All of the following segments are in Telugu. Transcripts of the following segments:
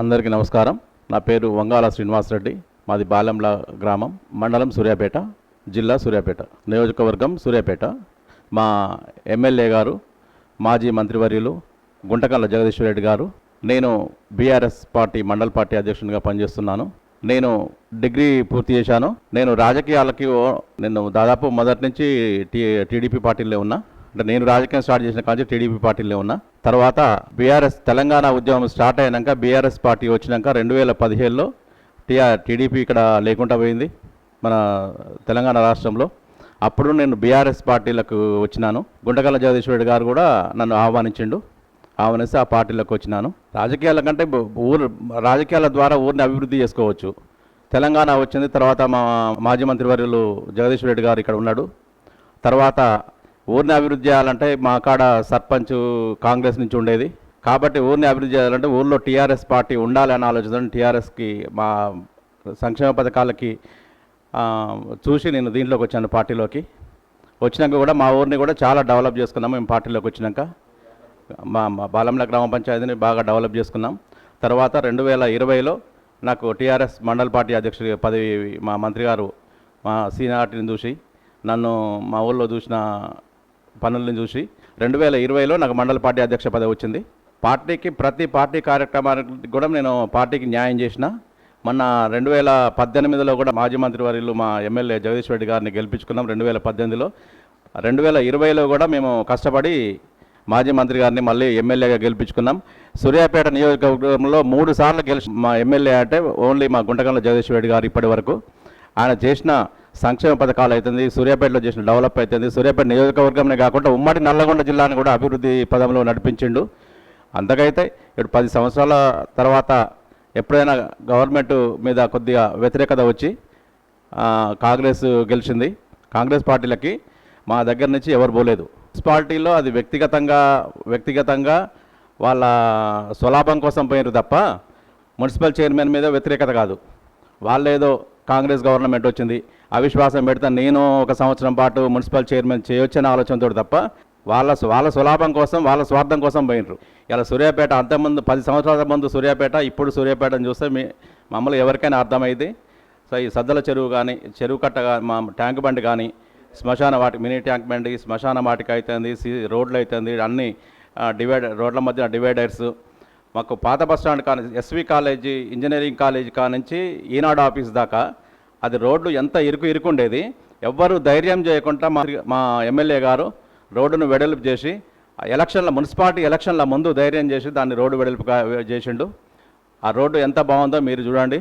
అందరికీ నమస్కారం. నా పేరు వంగాల శ్రీనివాసరెడ్డి. మాది బాలెంల గ్రామం మండలం సూర్యాపేట జిల్లా సూర్యాపేట నియోజకవర్గం సూర్యాపేట. మా ఎమ్మెల్యే గారు మాజీ మంత్రివర్యులు గుంటకల్ల జగదీశ్వర్ రెడ్డి గారు. నేను బీఆర్ఎస్ పార్టీ మండల పార్టీ అధ్యక్షునిగా పనిచేస్తున్నాను. నేను డిగ్రీ పూర్తి చేశాను. నేను రాజకీయాలకి నేను దాదాపు మొదటి నుంచి టీ టీడీపీ పార్టీలో ఉన్నా. అంటే నేను రాజకీయం స్టార్ట్ చేసిన కానీ టీడీపీ పార్టీలో ఉన్నా. తర్వాత బీఆర్ఎస్ తెలంగాణ ఉద్యమం స్టార్ట్ అయినాక బీఆర్ఎస్ పార్టీ వచ్చినాక రెండు వేల పదిహేడులో టీఆర్ టీడీపీ ఇక్కడ లేకుండా పోయింది మన తెలంగాణ రాష్ట్రంలో. అప్పుడు నేను బీఆర్ఎస్ పార్టీలకు వచ్చినాను. గుంటకల్ల జగదీశ్వరుడు గారు కూడా నన్ను ఆహ్వానించిండు. ఆహ్వానిస్తే ఆ పార్టీలకు వచ్చినాను. రాజకీయాల కంటే ఊరు రాజకీయాల ద్వారా ఊరిని అభివృద్ధి చేసుకోవచ్చు. తెలంగాణ వచ్చింది తర్వాత మా మాజీ మంత్రివర్యులు జగదీశ్వర్ రెడ్డి గారు ఇక్కడ ఉన్నాడు. తర్వాత ఊరిని అభివృద్ధి చేయాలంటే మా కాడ సర్పంచ్ కాంగ్రెస్ నుంచి ఉండేది. కాబట్టి ఊరిని అభివృద్ధి చేయాలంటే ఊళ్ళో టీఆర్ఎస్ పార్టీ ఉండాలి అని ఆలోచన టీఆర్ఎస్కి మా సంక్షేమ పథకాలకి చూసి నేను దీంట్లోకి వచ్చాను పార్టీలోకి. వచ్చినాక కూడా మా ఊరిని కూడా చాలా డెవలప్ చేసుకున్నాం మేము పార్టీలోకి వచ్చినాక మా బాలంల గ్రామ పంచాయతీని బాగా డెవలప్ చేసుకున్నాం. తర్వాత రెండు వేల ఇరవైలో నాకు టీఆర్ఎస్ మండల పార్టీ అధ్యక్షుడి పదవి మా మంత్రి గారు మా సీనియార్టీని చూసి నన్ను మా ఊళ్ళో చూసిన పనులను చూసి రెండు వేల ఇరవైలో నాకు మండల పార్టీ అధ్యక్ష పదవి వచ్చింది. పార్టీకి ప్రతి పార్టీ కార్యక్రమానికి కూడా నేను పార్టీకి న్యాయం చేసిన. మొన్న రెండు వేల పద్దెనిమిదిలో కూడా మాజీ మంత్రి వర్యులు మా ఎమ్మెల్యే జగదీష్ రెడ్డి గారిని గెలిపించుకున్నాం రెండు వేల పద్దెనిమిదిలో. రెండు వేల ఇరవైలో కూడా మేము కష్టపడి మాజీ మంత్రి గారిని మళ్ళీ ఎమ్మెల్యేగా గెలిపించుకున్నాం. సూర్యాపేట నియోజకవర్గంలో మూడు సార్లు గెలిచి మా ఎమ్మెల్యే అంటే ఓన్లీ మా గుంటకంలో జగదీష్ రెడ్డి గారు ఇప్పటి వరకు. ఆయన చేసిన సంక్షేమ పథకాలు అవుతుంది సూర్యాపేటలో చేసిన డెవలప్ అవుతుంది సూర్యాపేట నియోజకవర్గంనే కాకుండా ఉమ్మడి నల్లగొండ జిల్లాను కూడా అభివృద్ధి పదంలో నడిపించిండు. అంతకైతే ఇప్పుడు పది సంవత్సరాల తర్వాత ఎప్పుడైనా గవర్నమెంట్ మీద కొద్దిగా వ్యతిరేకత వచ్చి కాంగ్రెస్ గెలిచింది. కాంగ్రెస్ పార్టీలకి మా దగ్గర నుంచి ఎవరు పోలేదు. పార్టీలో అది వ్యక్తిగతంగా వ్యక్తిగతంగా వాళ్ళ స్వలాభం కోసం పోయినారు తప్ప మున్సిపల్ చైర్మన్ మీద వ్యతిరేకత కాదు. వాళ్ళేదో కాంగ్రెస్ గవర్నమెంట్ వచ్చింది. అవిశ్వాసం పెడితే నేను ఒక సంవత్సరం పాటు మున్సిపల్ చైర్మన్ చేయొచ్చని ఆలోచనతో తప్ప వాళ్ళ వాళ్ళ సులాభం కోసం వాళ్ళ స్వార్థం కోసం పోయినరు. ఇలా సూర్యాపేట అంతకుముందు పది సంవత్సరాల ముందు సూర్యాపేట ఇప్పుడు సూర్యాపేటను చూస్తే మీ మమ్మల్ని ఎవరికైనా అర్థమైంది సో ఈ సద్దల చెరువు కానీ చెరువు కట్ట మా ట్యాంక్ బండి కానీ శ్మశాన వాటి మినీ ట్యాంక్ బండి శ్మశాన వాటికి అవుతుంది సి రోడ్లు అవుతుంది అన్ని డివైడర్ డివైడ్ రోడ్ల మధ్య డివైడర్స్. మాకు పాత బస్ స్టాండ్ కానీ ఎస్వి కాలేజీ ఇంజనీరింగ్ కాలేజీ కానించి ఈనాడు ఆఫీస్ దాకా అది రోడ్లు ఎంత ఇరుకు ఇరుకుండేది ఎవ్వరు ధైర్యం చేయకుండా మా మా ఎమ్మెల్యే గారు రోడ్డును వెడల్పు చేసి ఆ ఎలక్షన్ల మున్సిపాలిటీ ఎలక్షన్ల ముందు ధైర్యం చేసి దాన్ని రోడ్డు వెడల్పు చేసిండు. ఆ రోడ్డు ఎంత బాగుందో మీరు చూడండి.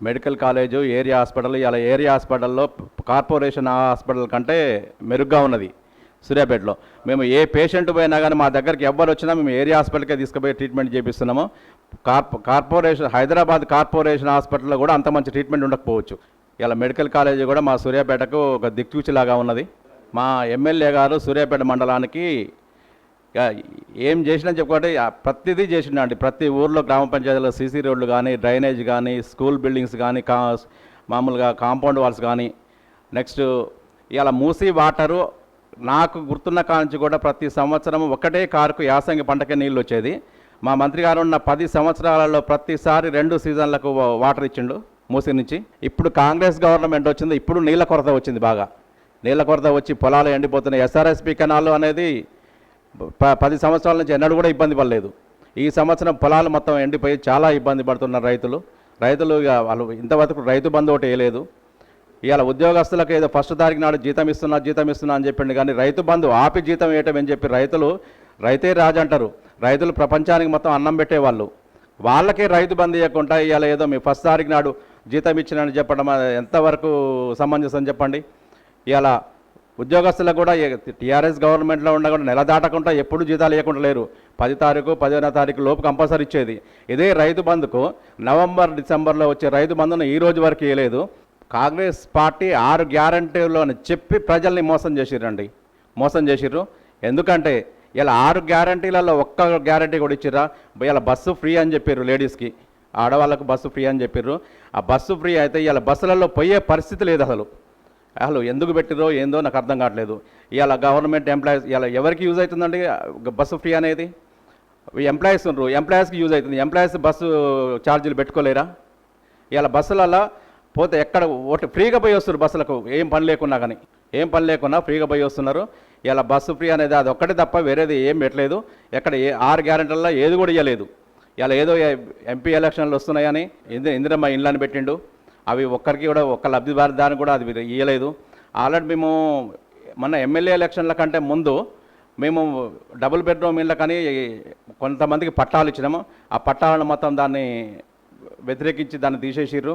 మెడికల్ కాలేజు ఏరియా హాస్పిటల్ ఇలా ఏరియా హాస్పిటల్లో కార్పొరేషన్ హాస్పిటల్ కంటే మెరుగ్గా ఉన్నది సూర్యాపేటలో. మేము ఏ పేషెంట్ పోయినా కానీ మా దగ్గరికి ఎవ్వరు వచ్చినా మేము ఏరియా హాస్పిటల్కే తీసుకుపోయి ట్రీట్మెంట్ చేపిస్తున్నాము. కార్ కార్పొరేషన్ హైదరాబాద్ కార్పొరేషన్ హాస్పిటల్లో కూడా అంత మంచి ట్రీట్మెంట్ ఉండకపోవచ్చు. ఇలా మెడికల్ కాలేజీ కూడా మా సూర్యాపేటకు ఒక దిక్చూచిలాగా ఉన్నది. మా ఎమ్మెల్యే గారు సూర్యాపేట మండలానికి ఏం చేసినా చెప్పుకోండి ప్రతిదీ ప్రతిదీ చేసిండండి. ప్రతి ఊర్లో గ్రామ పంచాయతీలో సీసీ రోడ్లు కానీ డ్రైనేజ్ కానీ స్కూల్ బిల్డింగ్స్ కానీ కా మామూలుగా కాంపౌండ్ వాల్స్ కానీ నెక్స్ట్ ఇలా మూసి వాటరు నాకు గుర్తున్న కాంచి కూడా ప్రతి సంవత్సరం ఒకటే కారుకు యాసంగి పంటకే నీళ్ళు వచ్చేది మా మంత్రి గారు ఉన్న పది సంవత్సరాలలో ప్రతిసారి రెండు సీజన్లకు వాటర్ ఇచ్చిండు. మూసి నుంచి ఇప్పుడు కాంగ్రెస్ గవర్నమెంట్ వచ్చింది ఇప్పుడు నీళ్ళ కొరత వచ్చింది బాగా. నీళ్ళ కొరత వచ్చి పొలాలు ఎండిపోతున్నాయి. ఎస్ఆర్ఎస్పి కెనాలు అనేది ప- పది సంవత్సరాల నుంచి ఎన్నడూ కూడా ఇబ్బంది పడలేదు. ఈ సంవత్సరం పొలాలు మొత్తం ఎండిపోయి చాలా ఇబ్బంది పడుతున్నారు రైతులు. రైతులు ఇక వాళ్ళు ఇంతవరకు రైతు బంధు ఒకటి వేయలేదు. ఇవాళ ఉద్యోగస్తులకు ఏదో ఫస్ట్ తారీఖు నాడు జీతం ఇస్తున్నా జీతం ఇస్తున్నా అని చెప్పిండు కానీ రైతు బంధు ఆపి జీతం వేయటం అని చెప్పి రైతులు రైతే రాజు అంటారు రైతులు ప్రపంచానికి మొత్తం అన్నం పెట్టేవాళ్ళు. వాళ్ళకే రైతు బంధు ఇవ్వకుండా ఇవాళ ఏదో మీ ఫస్ట్ తారీఖు నాడు జీతం ఇచ్చినని చెప్పడం ఎంతవరకు సమంజసం చెప్పండి? ఇలా ఉద్యోగస్తులకు కూడా టీఆర్ఎస్ గవర్నమెంట్లో ఉన్న కూడా నెల దాటకుండా ఎప్పుడు జీతాలు ఇవ్వకుండా లేరు. పది తారీఖు పదిహేనో తారీఖు లోపు కంపల్సరీ ఇచ్చేది. ఇదే రైతు బంధుకు నవంబర్ డిసెంబర్లో వచ్చే రైతు బంధును ఈ రోజు వరకు ఇవ్వలేదు. కాంగ్రెస్ పార్టీ ఆరు గ్యారంటీలు చెప్పి ప్రజల్ని మోసం చేసిరండి మోసం చేసిర్రు. ఎందుకంటే ఇలా ఆరు గ్యారంటీలలో ఒక్క గ్యారంటీ కూడా ఇచ్చిర్రా? ఇలా బస్సు ఫ్రీ అని చెప్పారు లేడీస్కి. ఆడవాళ్ళకు బస్సు ఫ్రీ అని చెప్పారు ఆ బస్సు ఫ్రీ అయితే ఇలా బస్సులలో పోయే పరిస్థితి లేదు అసలు. అసలు ఎందుకు పెట్టిరో ఏందో నాకు అర్థం కావట్లేదు. ఇవాళ గవర్నమెంట్ ఎంప్లాయీస్ ఇలా ఎవరికి యూజ్ అవుతుందండి బస్సు ఫ్రీ అనేది? ఎంప్లాయీస్ ఉన్నారు ఎంప్లాయీస్కి యూజ్ అవుతుంది. ఎంప్లాయీస్ బస్సు ఛార్జీలు పెట్టుకోలేరా? ఇలా బస్సులలో పోతే ఎక్కడ ఒకటి ఫ్రీగా పోయి వస్తున్నారు బస్సులకు. ఏం పని లేకున్నా కానీ ఏం పని లేకున్నా ఫ్రీగా పోయి వస్తున్నారు. ఇలా బస్సు ఫ్రీ అనేది అది ఒక్కటే తప్ప వేరేది ఏం పెట్టలేదు. ఎక్కడ ఏ ఆరు గ్యారెంటీలలో ఏది కూడా ఇవ్వలేదు ఇలా ఏదో ఎంపీ ఎలక్షన్లు వస్తున్నాయని ఇంద్ర ఇందిరమ్మ ఇండ్లని పెట్టిండు. అవి ఒక్కరికి కూడా ఒక్క లబ్ధిదారుని కూడా అది ఇవ్వలేదు ఆల్రెడీ మేము మన ఎమ్మెల్యే ఎలక్షన్ల కంటే ముందు మేము డబుల్ బెడ్రూమ్ ఇళ్ళ కానీ కొంతమందికి పట్టాలు ఇచ్చినాము. ఆ పట్టాలను మొత్తం దాన్ని వ్యతిరేకించి దాన్ని తీసేసిర్రు.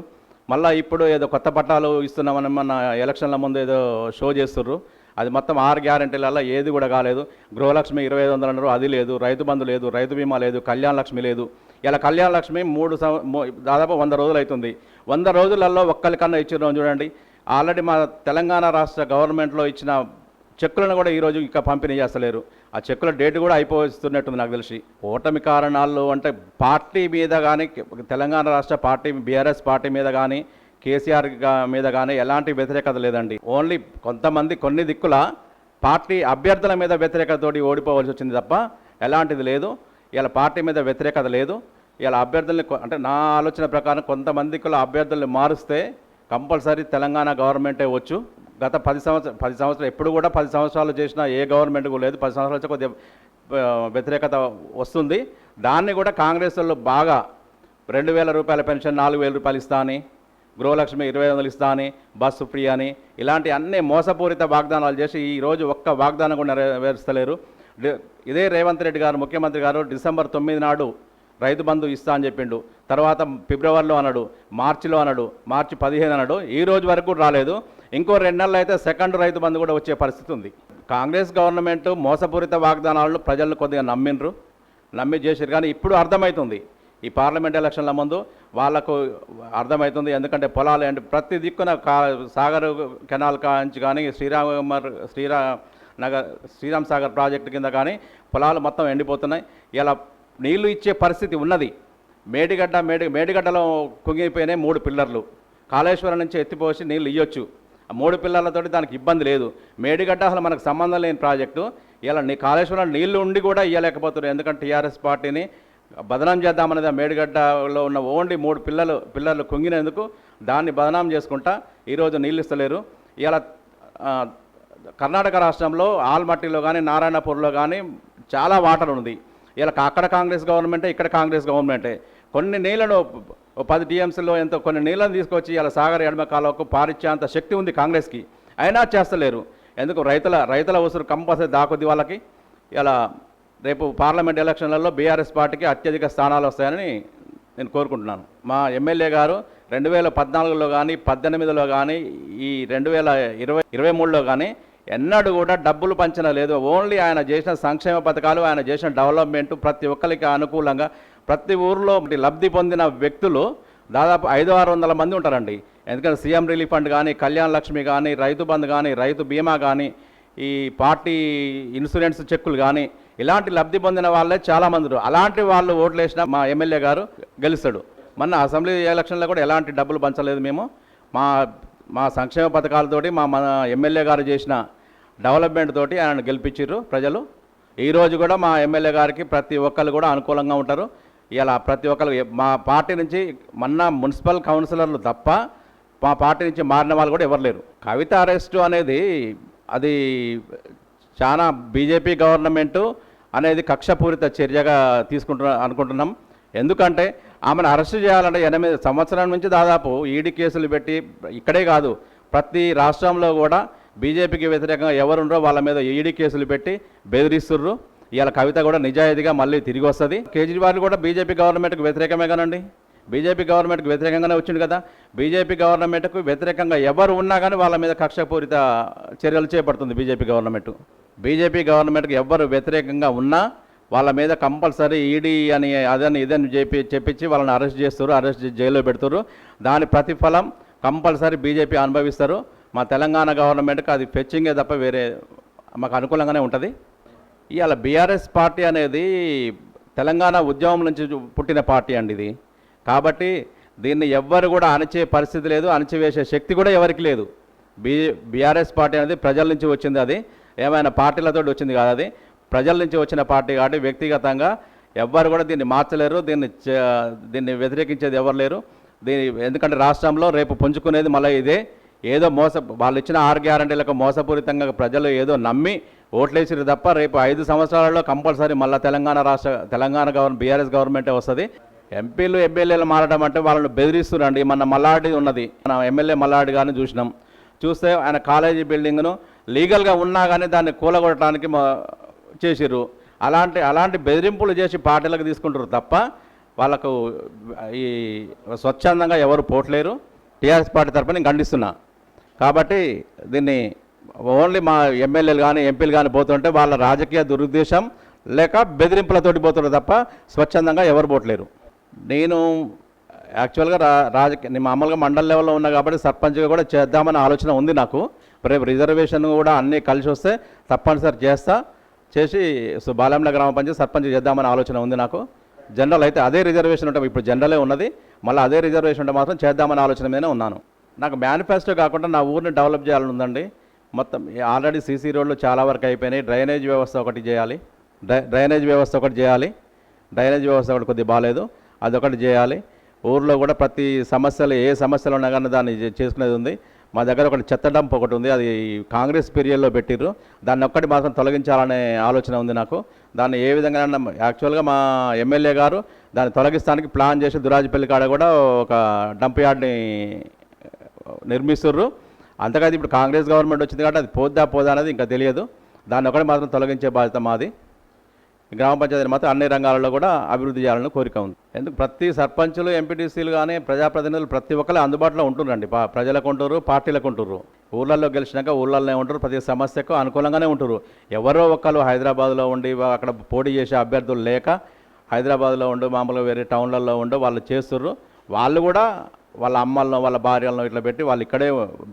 మళ్ళీ ఇప్పుడు ఏదో కొత్త పట్టాలు ఇస్తున్నామని మన ఎలక్షన్ల ముందు ఏదో షో చేస్తుర్రు. అది మొత్తం ఆరు గ్యారెంటీలలో ఏది కూడా కాలేదు. గృహలక్ష్మి ఇరవై ఐదు వందలు అన్నారు అది లేదు. రైతు బంధు లేదు రైతు బీమా లేదు కళ్యాణ లక్ష్మి లేదు. ఇలా కళ్యాణ లక్ష్మి మూడు సం- మూ- దాదాపు వంద రోజులు అవుతుంది వంద రోజులలో ఒక్కరికన్నా ఇచ్చిన చూడండి. ఆల్రెడీ మా తెలంగాణ రాష్ట్ర గవర్నమెంట్లో ఇచ్చిన చెక్కులను కూడా ఈరోజు ఇంకా పంపిణీ చేస్తలేరు. ఆ చెక్కుల డేట్ కూడా అయిపోతున్నట్టుంది నాకు తెలిసి. ఓటమి కారణాలు అంటే పార్టీ మీద కానీ తెలంగాణ రాష్ట్ర పార్టీ బీఆర్ఎస్ పార్టీ మీద కానీ కేసీఆర్ మీద కానీ ఎలాంటి వ్యతిరేకత లేదండి. ఓన్లీ కొంతమంది కొన్ని దిక్కుల పార్టీ అభ్యర్థుల మీద వ్యతిరేకతతోటి ఓడిపోవాల్సి వచ్చింది తప్ప ఎలాంటిది లేదు. ఇలా పార్టీ మీద వ్యతిరేకత లేదు. ఇలా అభ్యర్థుల్ని అంటే నా ఆలోచన ప్రకారం కొంతమంది దిక్కుల అభ్యర్థుల్ని మారుస్తే కంపల్సరీ తెలంగాణ గవర్నమెంటే వచ్చు. గత పది సంవత్సరం పది సంవత్సరాలు ఎప్పుడు కూడా పది సంవత్సరాలు చేసిన ఏ గవర్నమెంట్ కూడా లేదు. పది సంవత్సరాలు కొద్దిగా వ్యతిరేకత వస్తుంది. దాన్ని కూడా కాంగ్రెస్ వాళ్ళు బాగా రెండు వేల రూపాయల పెన్షన్ నాలుగు వేల రూపాయలు ఇస్తా అని గృహలక్ష్మి ఇరవై వందలు ఇస్తా అని బస్సు ఫ్రీ అని ఇలాంటి అన్ని మోసపూరిత వాగ్దానాలు చేసి ఈ రోజు ఒక్క వాగ్దానం కూడా నెరవేర్చలేరు ఇదే రేవంత్ రెడ్డి గారు ముఖ్యమంత్రి గారు డిసెంబర్ తొమ్మిది నాడు రైతు బంధు ఇస్తా అని చెప్పిండు. తర్వాత ఫిబ్రవరిలో అన్నాడు మార్చిలో అన్నాడు మార్చి పదిహేను అన్నాడు ఈ రోజు వరకు రాలేదు. ఇంకో రెండు నెలలు అయితే సెకండ్ రైతు బంధు కూడా వచ్చే పరిస్థితి ఉంది. కాంగ్రెస్ గవర్నమెంట్ మోసపూరిత వాగ్దానాలను ప్రజలు కొద్దిగా నమ్మిండ్రు నమ్మి చేసారు కానీ ఇప్పుడు అర్థమవుతుంది ఈ పార్లమెంట్ ఎలక్షన్ల ముందు వాళ్ళకు అర్థమవుతుంది ఎందుకంటే పొలాలు అంటే ప్రతి దిక్కున కా సాగర్ కెనాల్ కాంచి కానీ శ్రీరామ శ్రీరా నగర్ శ్రీరామ్ సాగర్ ప్రాజెక్టు కింద కానీ పొలాలు మొత్తం ఎండిపోతున్నాయి. ఇలా నీళ్ళు ఇచ్చే పరిస్థితి ఉన్నది. మేడిగడ్డ మేడి మేడిగడ్డలో కుంగిపోయినాయి మూడు పిల్లర్లు. కాళేశ్వరం నుంచి ఎత్తిపోసి నీళ్ళు ఇవ్వచ్చు ఆ మూడు పిల్లలతోటి దానికి ఇబ్బంది లేదు. మేడిగడ్డ అసలు మనకు సంబంధం లేని ప్రాజెక్టు. ఇలా నీ కాళేశ్వరం నీళ్ళు ఉండి కూడా ఇవ్వలేకపోతున్నారు ఎందుకంటే టీఆర్ఎస్ పార్టీని బదనాం చేద్దామనేది ఆ మేడిగడ్డలో ఉన్న ఓన్లీ మూడు పిల్లలు పిల్లలు కుంగినందుకు దాన్ని బదనాం చేసుకుంటా ఈరోజు నీళ్ళు ఇస్తలేరు ఇలా కర్ణాటక రాష్ట్రంలో ఆల్మట్టిలో కానీ నారాయణపూర్లో కానీ చాలా వాటర్ ఉంది. ఇలా అక్కడ కాంగ్రెస్ గవర్నమెంటే ఇక్కడ కాంగ్రెస్ గవర్నమెంటే. కొన్ని నీళ్ళను పది టీఎంసీలో ఎంతో కొన్ని నీళ్ళను తీసుకొచ్చి ఇలా సాగర్ ఎడమ కాలువకు పారిచ్చేంత శక్తి ఉంది కాంగ్రెస్కి. అయినా చేస్తలేరు. ఎందుకు? రైతుల రైతుల ఉసురు కంపల్సరీ దాకొద్ది వాళ్ళకి. ఇలా రేపు పార్లమెంట్ ఎలక్షన్లలో బీఆర్ఎస్ పార్టీకి అత్యధిక స్థానాలు వస్తాయని నేను కోరుకుంటున్నాను. మా ఎమ్మెల్యే గారు రెండు వేల పద్నాలుగులో కానీ పద్దెనిమిదిలో కానీ ఈ రెండు వేల ఇరవై ఇరవై మూడులో కానీ ఎన్నడూ కూడా డబ్బులు పంచన లేదు. ఓన్లీ ఆయన చేసిన సంక్షేమ పథకాలు ఆయన చేసిన డెవలప్మెంట్ ప్రతి ఒక్కరికి అనుకూలంగా ప్రతి ఊర్లో లబ్ధి పొందిన వ్యక్తులు దాదాపు ఐదు ఆరు వందల మంది ఉంటారండి. ఎందుకంటే సీఎం రిలీఫ్ ఫండ్ కానీ కళ్యాణ లక్ష్మి కానీ రైతు బంధు కానీ రైతు బీమా కానీ ఈ పార్టీ ఇన్సూరెన్స్ చెక్కులు కానీ ఇలాంటి లబ్ధి పొందిన వాళ్ళే చాలామంది అలాంటి వాళ్ళు ఓట్లు వేసిన మా ఎమ్మెల్యే గారు గెలుస్తాడు. మొన్న అసెంబ్లీ ఎలక్షన్లో కూడా ఎలాంటి డబ్బులు పంచలేదు మేము. మా మా సంక్షేమ పథకాలతోటి మా మన ఎమ్మెల్యే గారు చేసిన డెవలప్మెంట్ తోటి ఆయన గెలిపించారు ప్రజలు. ఈరోజు కూడా మా ఎమ్మెల్యే గారికి ప్రతి ఒక్కరు కూడా అనుకూలంగా ఉంటారు. ఇలా ప్రతి ఒక్కరు మా పార్టీ నుంచి మొన్న మున్సిపల్ కౌన్సిలర్లు తప్ప మా పార్టీ నుంచి మారిన వాళ్ళు కూడా ఎవరు లేరు. కవిత అరెస్టు అనేది అది చాలా బీజేపీ గవర్నమెంటు అనేది కక్షపూరిత చర్యగా తీసుకుంటున్నా అనుకుంటున్నాం. ఎందుకంటే ఆమెను అరెస్ట్ చేయాలంటే ఎనిమిది సంవత్సరాల నుంచి దాదాపు ఈడీ కేసులు పెట్టి ఇక్కడే కాదు ప్రతి రాష్ట్రంలో కూడా బీజేపీకి వ్యతిరేకంగా ఎవరుండో వాళ్ళ మీద ఈడీ కేసులు పెట్టి బెదిరిస్తుర్రు. ఇవాళ కవిత కూడా నిజాయితీగా మళ్ళీ తిరిగి వస్తుంది. కేజ్రీవాల్ కూడా బీజేపీ గవర్నమెంట్కి వ్యతిరేకమే కానండి. బీజేపీ గవర్నమెంట్కి వ్యతిరేకంగానే వచ్చింది కదా. బీజేపీ గవర్నమెంట్కు వ్యతిరేకంగా ఎవరు ఉన్నా కానీ వాళ్ళ మీద కక్షపూరిత చర్యలు చేపడుతుంది బీజేపీ గవర్నమెంట్. బీజేపీ గవర్నమెంట్కి ఎవరు వ్యతిరేకంగా ఉన్నా వాళ్ళ మీద కంపల్సరీ ఈడీ అని అదని ఇదని చెప్పి చెప్పించి వాళ్ళని అరెస్ట్ చేస్తారు అరెస్ట్ జైల్లో పెడతారు. దాని ప్రతిఫలం కంపల్సరీ బీజేపీ అనుభవిస్తారు. మా తెలంగాణ గవర్నమెంట్కి అది ఫెచ్చింగే తప్ప వేరే మాకు అనుకూలంగానే ఉంటుంది. ఇవాళ బీఆర్ఎస్ పార్టీ అనేది తెలంగాణ ఉద్యమం నుంచి పుట్టిన పార్టీ అండి ఇది. కాబట్టి దీన్ని ఎవ్వరు కూడా అణచే పరిస్థితి లేదు అణచివేసే శక్తి కూడా ఎవరికి లేదు. బీ బీఆర్ఎస్ పార్టీ అనేది ప్రజల నుంచి వచ్చింది అది. ఏమైనా పార్టీలతో వచ్చింది కాదు అది. ప్రజల నుంచి వచ్చిన పార్టీ కాబట్టి వ్యక్తిగతంగా ఎవ్వరు కూడా దీన్ని మార్చలేరు దీన్ని దీన్ని వ్యతిరేకించేది ఎవరు లేరు. దీని ఎందుకంటే రాష్ట్రంలో రేపు పుంజుకునేది మళ్ళీ ఇదే. ఏదో మోస వాళ్ళు ఇచ్చిన ఆరు గ్యారంటీలకు మోసపూరితంగా ప్రజలు ఏదో నమ్మి ఓట్లేసిరు తప్ప రేపు ఐదు సంవత్సరాలలో కంపల్సరీ మళ్ళీ తెలంగాణ రాష్ట్ర తెలంగాణ గవర్నమెంట్ బీఆర్ఎస్ గవర్నమెంటే వస్తుంది. ఎంపీలు ఎమ్మెల్యేలు మారడం అంటే వాళ్ళని బెదిరిస్తున్నారండి మన మల్లాడి ఉన్నది. మనం ఎమ్మెల్యే మల్లాడి గారిని చూసినాం. చూస్తే ఆయన కాలేజీ బిల్డింగ్ను లీగల్గా ఉన్నా కానీ దాన్ని కూలగొట్టడానికి మా చేసిర్రు. అలాంటి అలాంటి బెదిరింపులు చేసి పార్టీలకు తీసుకుంటారు తప్ప వాళ్ళకు ఈ స్వచ్ఛందంగా ఎవరు పోట్లేరు. టీఆర్ఎస్ పార్టీ తరఫున నేను ఖండిస్తున్నా. కాబట్టి దీన్ని ఓన్లీ మా ఎమ్మెల్యేలు కానీ ఎంపీలు కానీ పోతుంటే వాళ్ళ రాజకీయ దురుద్దేశం లేక బెదిరింపులతోటి పోతున్నారు తప్ప స్వచ్ఛందంగా ఎవరు పోట్లేరు. నేను యాక్చువల్గా రా రాజకీయ మామూలుగా మండల లెవెల్లో ఉన్నా కాబట్టి సర్పంచ్గా కూడా చేద్దామనే ఆలోచన ఉంది నాకు. రేపు రిజర్వేషన్ కూడా అన్నీ కలిసి వస్తే తప్పనిసరి చేస్తా. చేసి సో బాలెంల గ్రామ పంచాయతీ సర్పంచ్ చేద్దామని ఆలోచన ఉంది నాకు. జనరల్ అయితే అదే రిజర్వేషన్ ఉంటాం ఇప్పుడు జనరలే ఉన్నది. మళ్ళీ అదే రిజర్వేషన్ ఉంటే మాత్రం చేద్దామని ఆలోచన మీదనే ఉన్నాను. నాకు మేనిఫెస్టో కాకుండా నా ఊరిని డెవలప్ చేయాలని ఉందండి. మొత్తం ఆల్రెడీ సీసీ రోడ్లు చాలా వరకు అయిపోయినాయి. డ్రైనేజ్ వ్యవస్థ ఒకటి చేయాలి. డ్రై డ్రైనేజ్ వ్యవస్థ ఒకటి చేయాలి. డ్రైనేజ్ వ్యవస్థ ఒకటి కొద్దిగా బాగాలేదు. అదొకటి చేయాలి. ఊర్లో కూడా ప్రతి సమస్యలు ఏ సమస్యలు ఉన్నా కానీ దాన్ని చేసుకునేది ఉంది. మా దగ్గర ఒకటి చెత్త డంప్ ఒకటి ఉంది అది కాంగ్రెస్ పీరియడ్లో పెట్టిర్రు. దాన్ని ఒక్కటి మాత్రం తొలగించాలనే ఆలోచన ఉంది నాకు. దాన్ని ఏ విధంగా యాక్చువల్గా మా ఎమ్మెల్యే గారు దాన్ని తొలగిస్తానికి ప్లాన్ చేసి దురాజపల్లి కాడ కూడా ఒక డంప్ యార్డ్ని నిర్మిస్తుర్రు. అంతకైతే ఇప్పుడు కాంగ్రెస్ గవర్నమెంట్ వచ్చింది కాబట్టి అది పోద్దా పోదా అనేది ఇంకా తెలియదు. దాన్ని ఒకటి మాత్రం తొలగించే బాధ్యత మాది. గ్రామ పంచాయతీని మాత్రం అన్ని రంగాలలో కూడా అభివృద్ధి చేయాలని కోరిక ఉంది. ఎందుకు? ప్రతి సర్పంచులు ఎంపీటీసీలు కానీ ప్రజాప్రతినిధులు ప్రతి ఒక్కరు అందుబాటులో ఉంటుండండి. పా ప్రజలకు ఉంటారు పార్టీలకు ఉంటారు ఊళ్ళల్లో గెలిచినాక ఊళ్ళల్లోనే ఉంటారు ప్రతి సమస్యకు అనుకూలంగానే ఉంటారు ఎవరో ఒకరు హైదరాబాద్లో ఉండి అక్కడ పోటీ చేసే అభ్యర్థులు లేక హైదరాబాద్లో ఉండు మామూలుగా వేరే టౌన్లలో ఉండు వాళ్ళు చేస్తుర్రు. వాళ్ళు కూడా వాళ్ళ అమ్మలను వాళ్ళ భార్యలను ఇట్లా పెట్టి వాళ్ళు ఇక్కడే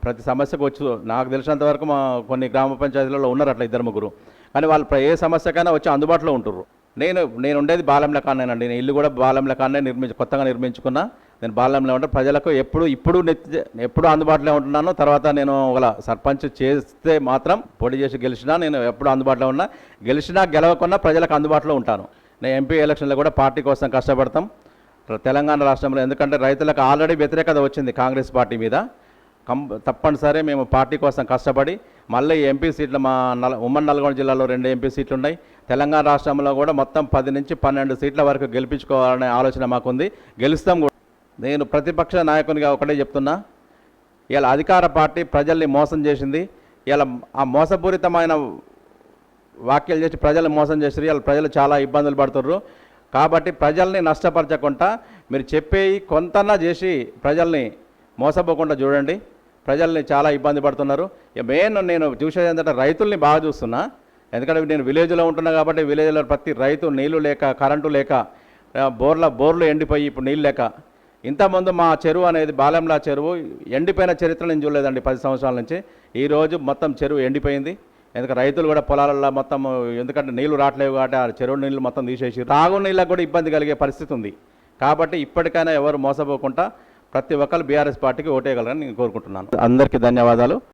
ప్రతి సమస్యకు వచ్చు నాకు తెలిసినంత వరకు మా కొన్ని గ్రామ పంచాయతీలలో ఉన్నారు అట్లా ఇద్దరు ముగ్గురు. కానీ వాళ్ళు ఏ సమస్యకైనా వచ్చి అందుబాటులో ఉంటుర్రు. నేను నేను ఉండేది బాలెంల కాన్నేనండి. నేను ఇల్లు కూడా బాలెంల కాన్నే నిర్మించి కొత్తగా నిర్మించుకున్నా. నేను బాలంలో ఉంటే. ప్రజలకు ఎప్పుడు ఇప్పుడు నెత్తి ఎప్పుడు అందుబాటులో ఉంటున్నాను తర్వాత నేను ఒక సర్పంచ్ చేస్తే మాత్రం పోటీ చేసి గెలిచినా నేను ఎప్పుడు అందుబాటులో ఉన్నా. గెలిచినా గెలవకున్నా ప్రజలకు అందుబాటులో ఉంటాను. నేను ఎంపీ ఎలక్షన్లో కూడా పార్టీ కోసం కష్టపడతాం. తెలంగాణ రాష్ట్రంలో ఎందుకంటే రైతులకు ఆల్రెడీ వ్యతిరేకత వచ్చింది కాంగ్రెస్ పార్టీ మీద. కం తప్పనిసరి మేము పార్టీ కోసం కష్టపడి మళ్ళీ ఎంపీ సీట్లు మా నల ఉమ్మడి నల్గొండ జిల్లాలో రెండు ఎంపీ సీట్లు ఉన్నాయి తెలంగాణ రాష్ట్రంలో కూడా మొత్తం పది నుంచి పన్నెండు సీట్ల వరకు గెలిపించుకోవాలనే ఆలోచన మాకుంది. గెలుస్తాం కూడా. నేను ప్రతిపక్ష నాయకునిగా ఒకటే చెప్తున్నా. ఇలా అధికార పార్టీ ప్రజల్ని మోసం చేసింది. ఇలా ఆ మోసపూరితమైన వ్యాఖ్యలు చేసి ప్రజల్ని మోసం చేసి ఇలా ప్రజలు చాలా ఇబ్బందులు పడుతుర్రు. కాబట్టి ప్రజల్ని నష్టపరచకుండా మీరు చెప్పేవి కొంతన్నా చేసి ప్రజల్ని మోసపోకుండా చూడండి. ప్రజల్ని చాలా ఇబ్బంది పడుతున్నారు. ఇక మెయిన్ నేను చూసేది ఏంటంటే రైతుల్ని బాగా చూస్తున్నా. ఎందుకంటే నేను విలేజ్లో ఉంటున్నా కాబట్టి విలేజ్లో ప్రతి రైతు నీళ్ళు లేక కరెంటు లేక బోర్ల బోర్లు ఎండిపోయి ఇప్పుడు నీళ్ళు లేక. ఇంతకుముందు మా చెరువు అనేది బాలెంలా చెరువు. ఎండిపోయిన చరిత్ర నేను చూడలేదండి పది సంవత్సరాల నుంచి. ఈ రోజు మొత్తం చెరువు ఎండిపోయింది. ఎందుకంటే రైతులు కూడా పొలాలలో మొత్తం ఎందుకంటే నీళ్ళు రావట్లేవు కాబట్టి ఆ చెరువు నీళ్ళు మొత్తం తీసేసి తాగు నీళ్ళకు కూడా ఇబ్బంది కలిగే పరిస్థితి ఉంది. కాబట్టి ఇప్పటికైనా ఎవరు మోసపోకుండా ప్రతి ఒక్కరు బీఆర్ఎస్ పార్టీకి ఓటేయగలరని నేను కోరుకుంటున్నాను. అందరికీ ధన్యవాదాలు.